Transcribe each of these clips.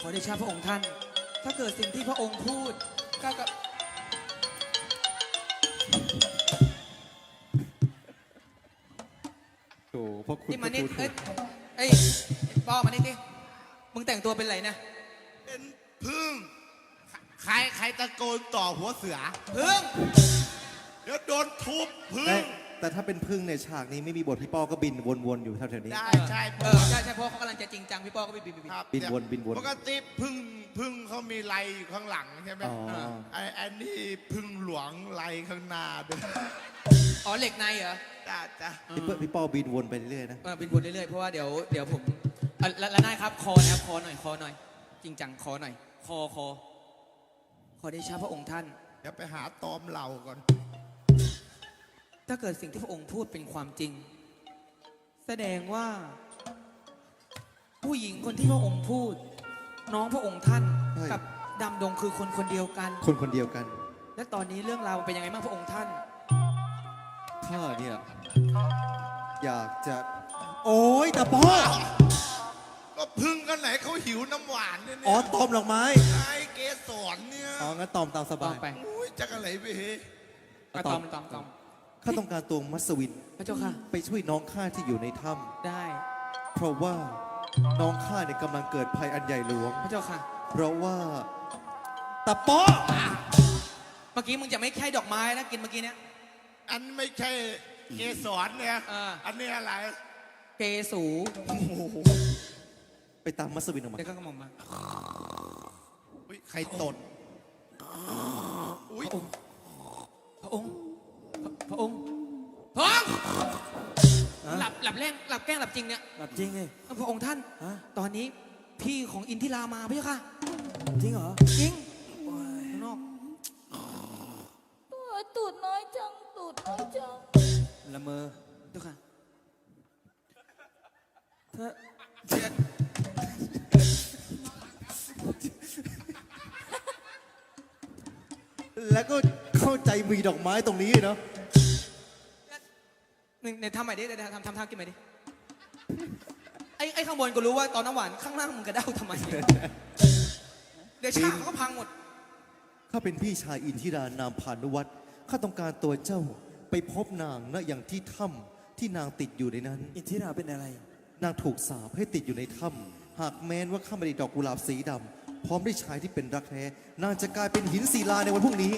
ขอเดชะพระองค์ท่าน ถ้าเกิดสิ่งที่พระองค์พูดก็ก็โอ้พ่อคุณนี่มานี่พระเอ้ยคุณเอ้ยป้อมานี่ดิมึงแต่งตัวเป็นไรนะเป็นพึ่งใครใครตะโกนต่อหัวเสือพึ่งเดี๋ยวโดนทุบพึ่เอ้งย แต่ถ้าเป็นพึ่งในยฉากนี้ไม่มีบทพี่ป้อก็บินวนๆอยู่แถวๆนี้ ได้ใช่เออใช่ใช่เพราะเขากำลังจะจริงจังพี่ป้อก็บินบินบินบินครับบินวนบินวนปกติพึ่งพึ่งเขามีไรอยู่ข้างหลังใช่ไหมอ๋อ ไอ้ไอ้นี่พึ่งหลวงไรข้างหน้าด้วยอ๋อเหล็กในเหรอจ้าจ้าพี่เปิ้ลพี่ป้อบินวนไปเรื่อยๆนะ เออบินวนเรื่อยๆเพราะว่าเดี๋ยวเดี๋ยวผมอะแล้วแล้วนายครับคอนะครับคอหน่อยคอหน่อย จริงจังคอหน่อย คอคอขอเดชะพระองค์ท่าน เดี๋ยวไปหาตอมเหล่าก่อน ถ้าเกิดสิ่งที่พระองค์พูดเป็นความจริง แสดงว่า ผู้หญิงคนที่พระองค์พูด น้องพระองค์ท่านใช่ กับดำดงคือคนคนเดียวกัน คนคนเดียวกัน และตอนนี้เรื่องราวมันเป็นยังไงบ้างพระองค์ท่าน ข้าเนี่ย อยากจะ โอ้ยแต่ป้อก็พึ่งกันไหนเขาหิวน้ำหวานเนี่ยอ๋อเนี่ยตอมดอกไม้ไอ้เกสรเนี่ยอ๋องั้นตอมตามสต้บาองยไปอุ้ยจักอะไรไปเฮอะตอมตอมตอม ข้าต้องการตัวมัสวิน พระเจ้าค่ะ ไปช่วยน้องข้าที่อยู่ในถ้ได้ำเพราะว่าน้องข้าเนี่ยกำลังเกิดภัยอันใหญ่หลวง พระเจ้าค่ะ เพราะว่าตะป้อเมื่อกี้มึงจะไม่ใช่ดอกไม้นะกินเมื่อกี้เนี้ย อันไม่ใช่เกสรเนี่ยเอออันนี้อะไร เกสูไปตามมัสวินออกมา เดี๋ยวก็กระหม่อมมา อุ๊ย ใครตด อุ้ยพระองค์ พระองค์พระองค์หลับหลับแรงหลับแกล้งหลับจริงเนี่ยหลับจริงไงพระองค์ท่าน ฮะ ตอนนี้พี่ของอินทิรามาพระเจ้าค่ะ จริงเหรอ จริงข้างนอกตัวตูดน้อยจัง ตูดน้อยจัง ละเมอพระเจ้าค่ะ ถ้าแล้วก็เข้าใจมีดอกไม้ตรงนี้เนาะหนึ่ง ในทำใหม่ดิเดี๋ยวทำทำท่ากินใหม่ดิไอ้ไอ้ข้างบนก็รู้ว่าตอนน้ำหวานข้างล่างมึงกระเด้าทำไม เดี๋ยวฉากเขาก็พังหมด ข้าเป็นพี่ชายอินทิรานามพานุวัตรข้าต้องการตัวเจ้าไปพบนางณอย่างที่ถ้ำที่นางติดอยู่ในนั้น อิทธิราเป็นอะไร นางถูกสาปให้ติดอยู่ในถ้ำหากแม้นว่าข้าไม่ได้ดอกกุหลาบสีดำพร้อมด้วยชายที่เป็นรักแท้นางจะกลายเป็นหินศิลาในวันพรุ่งนี้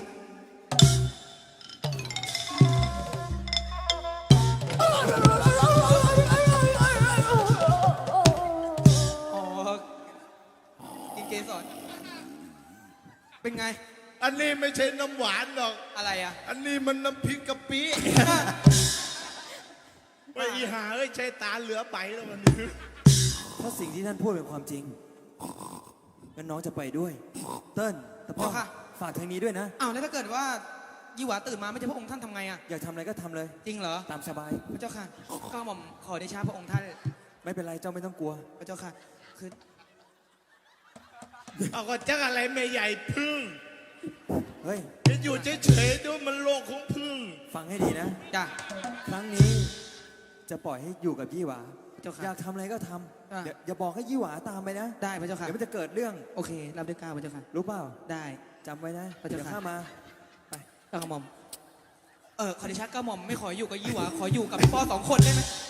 เป็นไง อันนี้ไม่ใช่น้ำหวานหรอก อะไรอะ อันนี้มันน้ำพริกกะปิไปอีหาเอ้ยใช้ตาเหลือไปแล้ววันนี้ ถ้าสิ่งที่ท่านพูดเป็นความจริงงั้นน้องจะไปด้วย เติ้ลแต่พ่อเจ้าค่ะ ฝากทางนี้ด้วยนะ อ้าวแล้วถ้าเกิดว่ายี่หวาตื่นมาไม่ใช่พระองค์ท่านทำไงอะ อยากทำอะไรก็ทำเลย จริงเหรอ ตามสบาย พระเจ้าค่ะก็หม่อมขอเดชะพระองค์ท่าน ไม่เป็นไรเจ้าไม่ต้องกลัว พระเจ้าค่ะ คือ เอาก็จักอะไรไม่ใหญ่พึ่งเฮ้ย จะอยู่เฉยๆดูมันโลกของพึ่ง ฟังให้ดีนะ จ้ะ ครั้งนี้จะปล่อยให้อยู่กับยี่หวาเจ้าค่ะอยากทำอะไรก็ทอะำอย่าอย่าบอกให้ยี่หวาตามไปนะ ได้พระเจ้าค่ะ เดี๋ยวมันจะเกิดเรื่อง โอเค รับด้วยกล้าวพระเจ้าค่ะ รู้เปล่าได้ จำไว้นะพระเจ้าเดี๋ยวค่ะ ข้ามาไปกล้าวกระหม่อม เออขอเดชะกล้าวหม่อมไม่ขออยู่กับยี่หวาขออยู่กับพ่อสองคนได้ไหมแก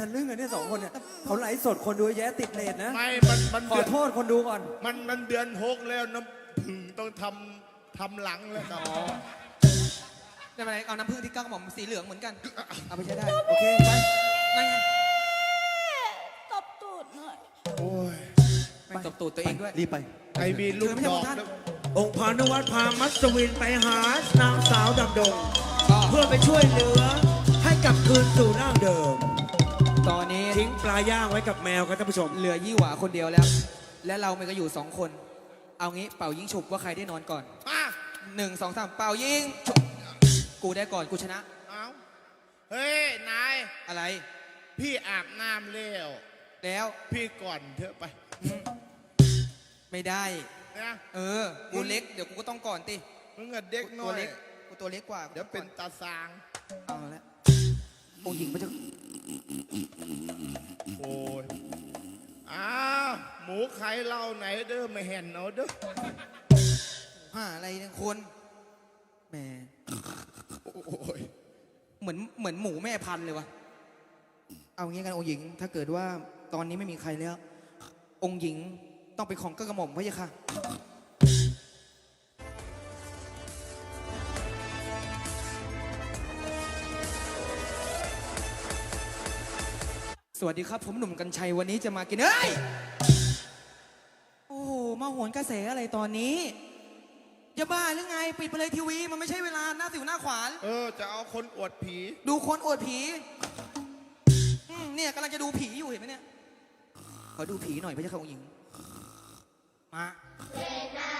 ทันเรื่องกันเนี่ยสองคนเนี่ยเขาไลฟ์สดคนดูแย่ติดเลทนะ ไม่ มัน มันขอเดือนโทษคนดูก่อน มัน มันเดือนหกแล้วน้ำพึ่งต้องทำทำหลังแล้วครับได้ไหมเอาน้ำผึ้งที่กล้าวกระหม่อมสีเหลืองเหมือนกัน เอาไปใช้ได้ โอเค ไปนั่นไงตบตูดหน่อยโอ้ยไม่ตบตูดตัวเองด้วย รีบไปใครมีลูกเชิญพระดเจ้าอกท่านแล้วองค์พานุวัตรพามัสวินไปหานางสาวดำดงก็เพื่อไปช่วยเหลือให้กลับคืนสู่ร่างเดิม ตอนนี้ทิ้งปลาย่างไว้กับแมวครับท่านผู้ชม เหลือยี่หวาคนเดียวแล้ว และเรามันก็อยู่สองคน เอางี้เป่ายิงฉุบว่าใครได้นอนก่อนมาหนึ่งสองสามเป่ายิงฉุบกูได้ก่อนกูชนะ เอาเฮ้ย นาย อะไร พี่อาบน้ำแล้วแล้วพี่ก่อนเถอะไปไม่ได้ นะเออกูเล็กเดี๋ยวกูก็ต้องก่อนติมึงอะเด็กน้ตัอวย เล็กกูตัวเล็กกว่าเดี๋ยวเป็นตาสางเอาละโอ้ยิงพระเจ้า โอ้ยอ้าวหมูใครเล่าไหนเด้อไม่เห็นเอาเด้อห้าอะไรเนี่ยคนแหมโอ้ยเหมือนเหมือนหมูแม่พันธุ์เลยวะเอางี้กันองค์หญิง ถ้าเกิดว่าตอนนี้ไม่มีใครแล้ว องค์หญิงต้องเป็นของก็กระหม่อมพระยะค่ะ สวัสดีครับ ผมหนุ่มกัญชัยวันนี้จะมากินเอ้ย โอ้โห มาโหนกระแสอะไรตอนนี้จะบ้าหรือไง ปิดไปเลยทีวี มันไม่ใช่เวลาหน้าสิวหน้าขวาน เออ จะเอาคนอวดผี ดูคนอวดผีอืมเนี่ยกำลังจะดูผีอยู่เห็นไหมเนี่ย ขอดูผีหน่อยพระเจ้าค่ะองค์หญิง มา เ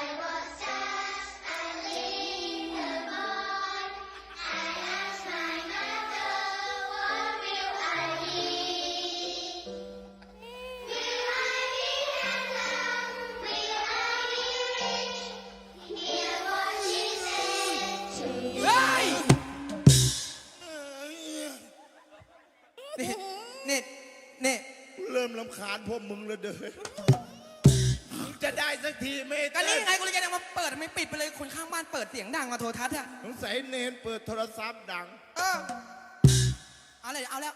ำคาญพวกมึงแล้วเด้อมึงจะได้สักทีไหม่ก็นี่ไงกูเลยจะเอามาเปิดไม่ปิดไปเลยคนข้างบ้านเปิดเสียงดังมาโทรทัศน์อะสงสัยเนนเปิดโทรศัพท์ดัง เออเอาเลยเอาแล้ว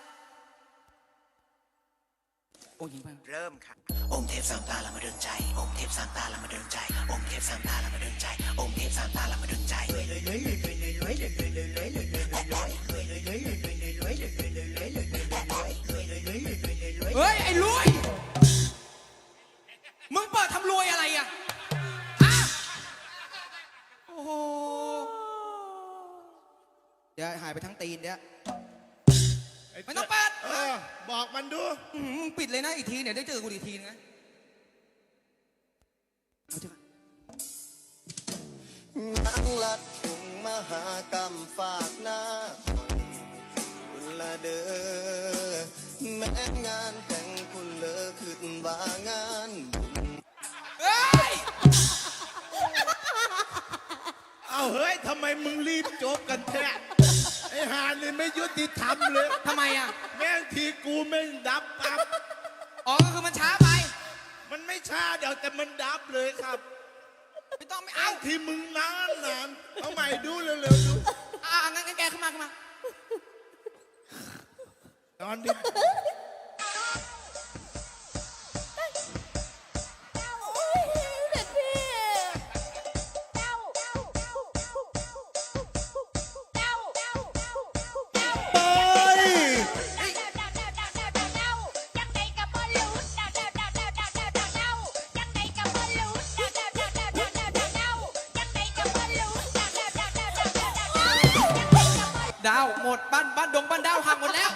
โอ้ยิงไปเริ่มค่ะ องค์เทพสามตาละมาเดินใจ องค์เทพสามตาละมาเดินใจ องค์เทพสามตาละมาเดินใจ องค์เทพสามตาละมาเดินใจเฮ้ย ไอ้รวย มึงเปิดทำรวยอะไรอะฮะโอ้โห เดี๋ยวหายไปทั้งตีนเดี๋ยวไม่ต้องเปิด เออบอกมันดู อื้อหือมึงปิดเลยนะอีกทีเดี๋ยวได้เจอกูอีกทีนึงนะเอาเถอะนังลัดถุงมหากรรมฝากหน้าคุณละเด้อแม้งาน ไมมึงรีบจบกันแท้ไอ้หานี่ไม่ยุติธรรมเลย ทำไมอะ แม่งทีกูแม่งดับปั๊บอ๋อก็คือมันช้าไป มันไม่ช้าเดี๋ยวแต่มันดับเลยครับไม่ต้องไม่เอาเอาที่มึงนานนานเอาใหม่ดูเร็วๆดู อ่างั้นงั้นแกขึ้นมาขึ้นมา ตอนนี้ ดาวหมดบ้านบ้านดงบ้านดาวหักหมดแล้ว